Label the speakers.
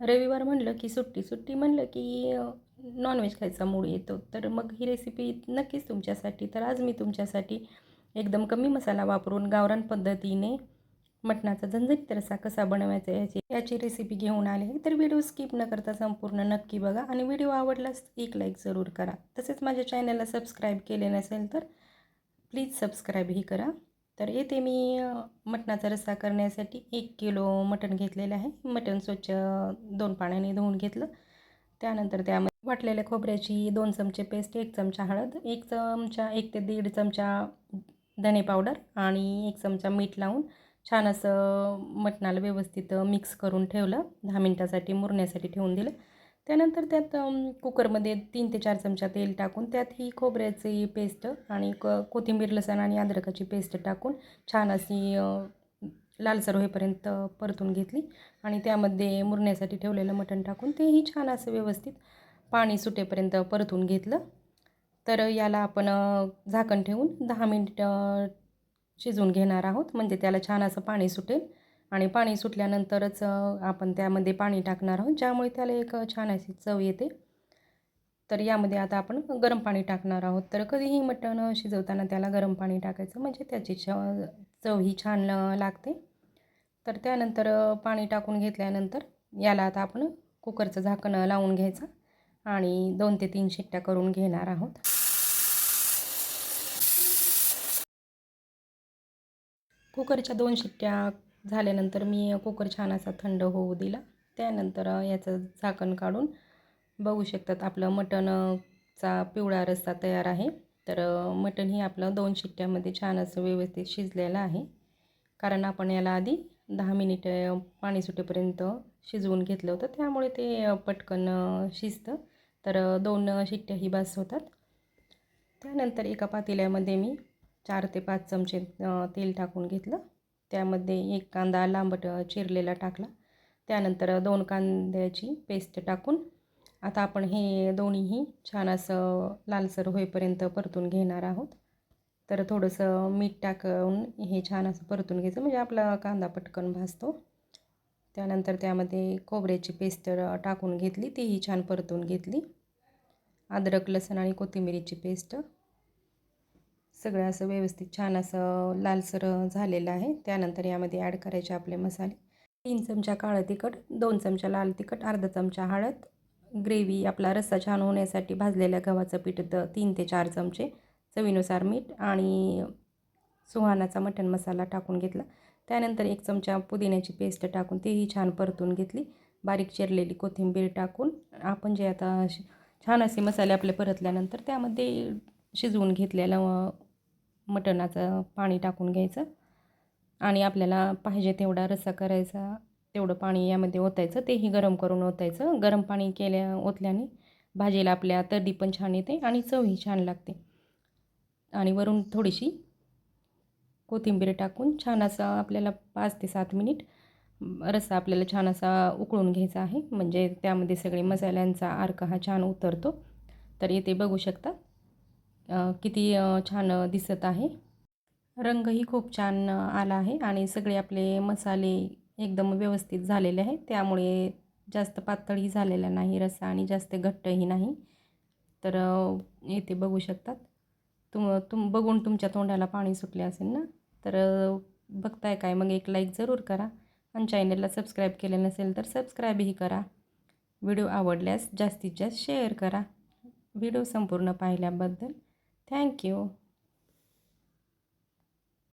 Speaker 1: रविवार म्हणलं की सुट्टी सुट्टी म्हणलं की नॉनव्हेज खायचा मूड येतो. तर मग ही रेसिपी नक्कीच तुमच्यासाठी तर आज मी तुमच्यासाठी एकदम कमी मसाला वापरून गावरान पद्धतीने मटणाचा झंझटीत रसा कसा बनवायचा याची याची रेसिपी घेऊन आले तर व्हिडिओ स्किप न करता संपूर्ण नक्की बघा आणि व्हिडिओ आवडलास एक लाईक जरूर करा. तसेच माझ्या चॅनलला सबस्क्राईब केले नसेल तर प्लीज सबस्क्राईबही करा. तर येथे मी मटणाचा रस्सा करण्यासाठी एक किलो मटण घेतलेलं आहे. मटण स्वच्छ दोन पाण्याने धुवून घेतलं. त्यानंतर त्यामध्ये वाटलेल्या खोबऱ्याची दोन चमचे पेस्ट एक चमचा हळद एक चमचा एक ते दीड चमचा धने पावडर आणि एक चमचा मीठ लावून छान असं मटणाला व्यवस्थित मिक्स करून ठेवलं. दहा मिनटासाठी मुरण्यासाठी ठेवून दिलं. त्यानंतर त्यात कुकरमध्ये तीन ते चार चमचा तेल टाकून त्यात ही खोबऱ्याची पेस्ट आणि क कोथिंबीर लसण आणि अद्रकाची पेस्ट टाकून छान अशी लालसर होईपर्यंत परतून घेतली. आणि त्यामध्ये मुरण्यासाठी ठेवलेलं मटण टाकून तेही छान असं व्यवस्थित पाणी सुटेपर्यंत परतून घेतलं. तर याला आपण झाकण ठेवून दहा मिनिट शिजवून घेणार आहोत. म्हणजे त्याला छान असं पाणी सुटेल. आणि पाणी सुटल्यानंतरच आपण त्यामध्ये पाणी टाकणार आहोत ज्यामुळे त्याला एक छान अशी चव येते. तर यामध्ये आता आपण गरम पाणी टाकणार आहोत. तर कधीही मटण शिजवताना त्याला गरम पाणी टाकायचं म्हणजे त्याची च चव ही छान लागते. तर त्यानंतर पाणी टाकून घेतल्यानंतर याला आता आपण कुकरचं झाकण लावून घ्यायचं आणि दोन ते तीन शिट्ट्या करून घेणार आहोत. कुकरच्या दोन शिट्ट्या झाल्यानंतर मी कुकर छान असा थंड होऊ दिला. त्यानंतर याचं झाकण काढून बघू शकतात आपलं मटणचा पिवळा रस्सा तयार आहे. तर मटण ही आपलं दोन शिट्ट्यामध्ये छान असं व्यवस्थित शिजलेलं आहे. कारण आपण याला आधी दहा मिनिटं पाणी सुटेपर्यंत शिजवून घेतलं होतं. त्यामुळे ते पटकन शिजतं. तर दोन शिट्ट्या ही बास होतात. त्यानंतर एका पातेल्यामध्ये मी चार ते पाच चमचे तेल टाकून घेतलं. त्यामध्ये एक कांदा लांबट चिरलेला टाकला. त्यानंतर दोन कांद्याची पेस्ट टाकून आता आपण हे दोन्हीही छान असं लालसर होईपर्यंत परतून घेणार आहोत. तर थोडंसं मीठ टाकून हे छान असं परतून घ्यायचं. म्हणजे आपला कांदा पटकन भाजतो. त्यानंतर त्यामध्ये खोबऱ्याची पेस्ट टाकून घेतली. तीही छान परतून घेतली. अद्रक लसण आणि कोथिंबिरीची पेस्ट सगळं असं व्यवस्थित छान असं लालसर झालेलं आहे. त्यानंतर यामध्ये ॲड करायचे आपले मसाले. तीन चमचा काळं तिखट दोन चमचा लाल तिखट अर्धा चमचा हळद. ग्रेव्ही आपला रस्सा छान होण्यासाठी भाजलेल्या गव्हाचं पीठ द तीन ते चार चमचे. चवीनुसार मीठ आणि सुहानाचा मटण मसाला टाकून घेतला. त्यानंतर एक चमचा पुदिन्याची पेस्ट टाकून तेही छान परतून घेतली. बारीक चिरलेली कोथिंबीर टाकून आपण जे आता छान असे मसाले आपले परतल्यानंतर त्यामध्ये शिजवून घेतलेलं मटणाचं पाणी टाकून घ्यायचं. आणि आपल्याला पाहिजे तेवढा रस्सा करायचा तेवढं पाणी यामध्ये ओतायचं तेही गरम करून ओतायचं. गरम पाणी केल्या ओतल्याने भाजीला आपल्या तर्दी पण छान येते आणि चवही छान लागते. आणि वरून थोडीशी कोथिंबीर टाकून छान असा आपल्याला पाच ते सात मिनिट रस्सा आपल्याला छान असा उकळून घ्यायचा आहे. म्हणजे त्यामध्ये सगळे मसाल्यांचा अर्क हा छान उतरतो. तर येते बघू शकता. किती छान दिसत आहे. रंगही खूप छान आला आहे आणि सगळे आपले मसाले एकदम व्यवस्थित झालेले आहेत. त्यामुळे जास्त पातळही झालेला नाही रस्सा आणि जास्त घट्टही नाही. तर येथे बघू शकतात. तुम तुम बघून तुमच्या तोंडाला पाणी सुटले असेल ना? तर बघताय काय? मग एक लाईक जरूर करा आणि चॅनलला सबस्क्राईब केले नसेल तर सबस्क्राईबही करा. व्हिडिओ आवडल्यास जास्तीत जास्त शेअर करा. व्हिडिओ संपूर्ण पाहिल्याबद्दल Thank you.